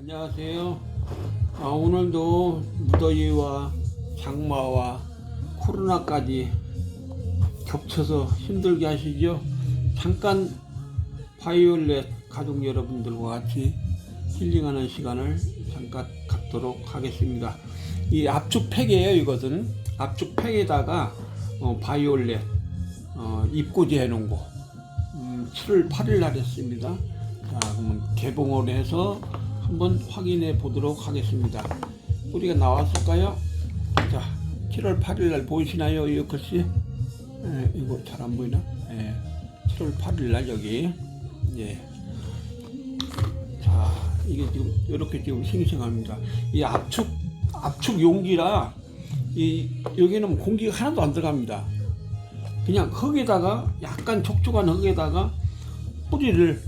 안녕하세요. 아, 오늘도 무더위와 장마와 코로나까지 겹쳐서 힘들게 하시죠. 잠깐 바이올렛 가족 여러분들과 같이 힐링하는 시간을 잠깐 갖도록 하겠습니다. 이 압축 팩이에요, 이것은. 압축 팩에다가 어, 바이올렛 어, 입고지 해놓은 거. 음, 7월 8일 날 했습니다. 자, 그러면 개봉을 해서 한번 확인해 보도록 하겠습니다. 뿌리가 나왔을까요? 자, 7월 8일 날 보이시나요? 이 글씨? 예, 이거 잘 안 보이나? 예, 7월 8일 날 여기. 예. 자, 이게 지금 이렇게 지금 싱싱합니다. 이 압축 압축 용기라 이 여기는 공기가 하나도 안 들어갑니다. 그냥 흙에다가 약간 촉촉한 흙에다가 뿌리를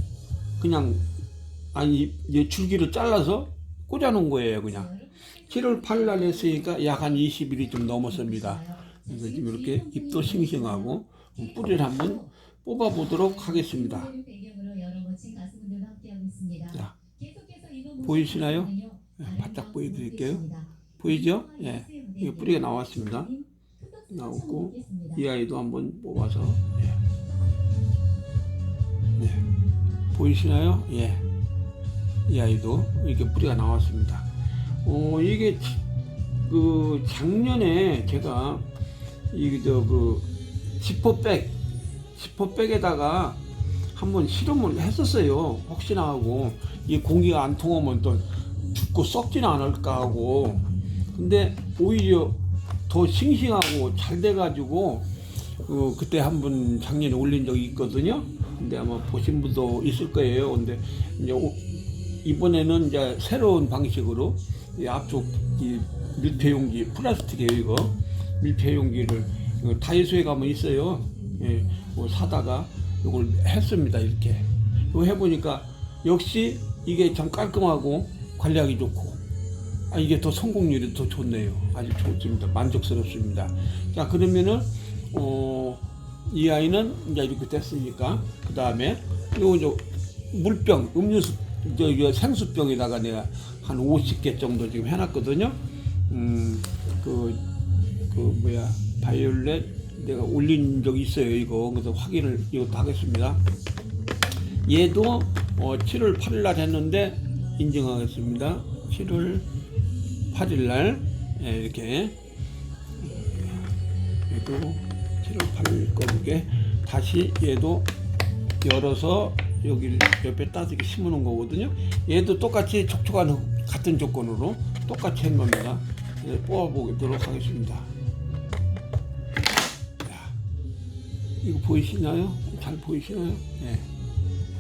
그냥 아니 이제 줄기를 잘라서 꽂아 놓은 거예요 그냥 7월 8일 날 했으니까 약 한 20일이 좀 넘었습니다 그래서 지금 이렇게 잎도 싱싱하고 뿌리를 한번 뽑아 보도록 하겠습니다 자, 보이시나요? 예, 바짝 보여드릴게요. 보이죠? 예, 이게 뿌리가 나왔습니다 나왔고 이 아이도 한번 뽑아서 예. 예. 보이시나요? 예. 이 아이도 이렇게 뿌리가 나왔습니다. 어 이게 지- 그 작년에 제가 이저그 지퍼백 지퍼백에다가 한번 실험을 했었어요. 혹시나 하고 이 공기가 안 통하면 또 죽고 썩지는 않을까 하고 근데 오히려 더 싱싱하고 잘 돼가지고 그 그때 한 번 작년에 올린 적이 있거든요. 근데 아마 보신 분도 있을 거예요. 근데 이제 오- 이번에는 이제 새로운 방식으로 이 앞쪽 이 밀폐 용기 플라스틱이에요 이거 밀폐 용기를 이거 다이소에 가면 있어요. 예, 뭐 사다가 이걸 했습니다 이렇게. 이거 해보니까 역시 이게 참 깔끔하고 관리하기 좋고 아, 이게 더 성공률이 더 좋네요. 아주 좋습니다. 만족스럽습니다. 자, 그러면은, 어, 이 아이는 이제 이렇게 됐으니까, 그 다음에, 요, 저, 물병, 음료수, 생수병에다가 내가 한 50개 정도 지금 해놨거든요. 음, 그, 그, 뭐야, 바이올렛 내가 올린 적이 있어요, 이거. 그래서 확인을 이것도 하겠습니다. 얘도 어, 7월 8일 날 했는데 인증하겠습니다. 7월 8일 날 예, 이렇게 얘도 7월 8일 거북에 다시 얘도 열어서 여기 옆에 따뜻하게 심어놓은 거거든요. 얘도 똑같이 촉촉한 흙, 같은 조건으로 똑같이 한 겁니다. 네, 뽑아보도록 하겠습니다. 자, 이거 보이시나요? 잘 보이시나요? 예.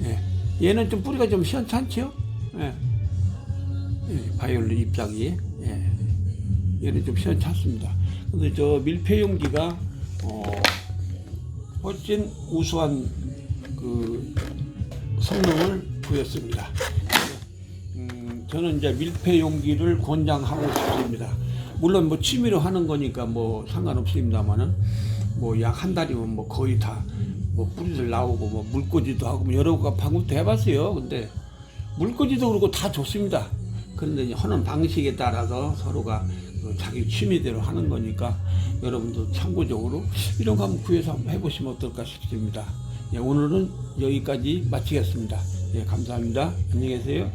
예. 얘는 좀 뿌리가 좀 시원찮죠? 예. 예, 바이올린 잎사귀. 예. 얘는 좀 시원찮습니다. 근데 저 밀폐 용기가 어, 훨씬 우수한 그 성능을 보였습니다. 음, 저는 이제 밀폐 용기를 권장하고 싶습니다. 물론 뭐 취미로 하는 거니까 뭐 상관없습니다만은 뭐 약 한 달이면 뭐 거의 다 뭐 뿌리들 나오고 뭐 물꽂이도 하고 뭐 여러 가 방법도 해봤어요. 근데 물꽂이도 그렇고 다 좋습니다. 그런데 하는 방식에 따라서 서로가 그 자기 취미대로 하는 거니까 여러분도 참고적으로 이런 거 한번 구해서 한번 해보시면 어떨까 싶습니다. 예, 오늘은 여기까지 마치겠습니다. 예, 감사합니다. 안녕히 계세요.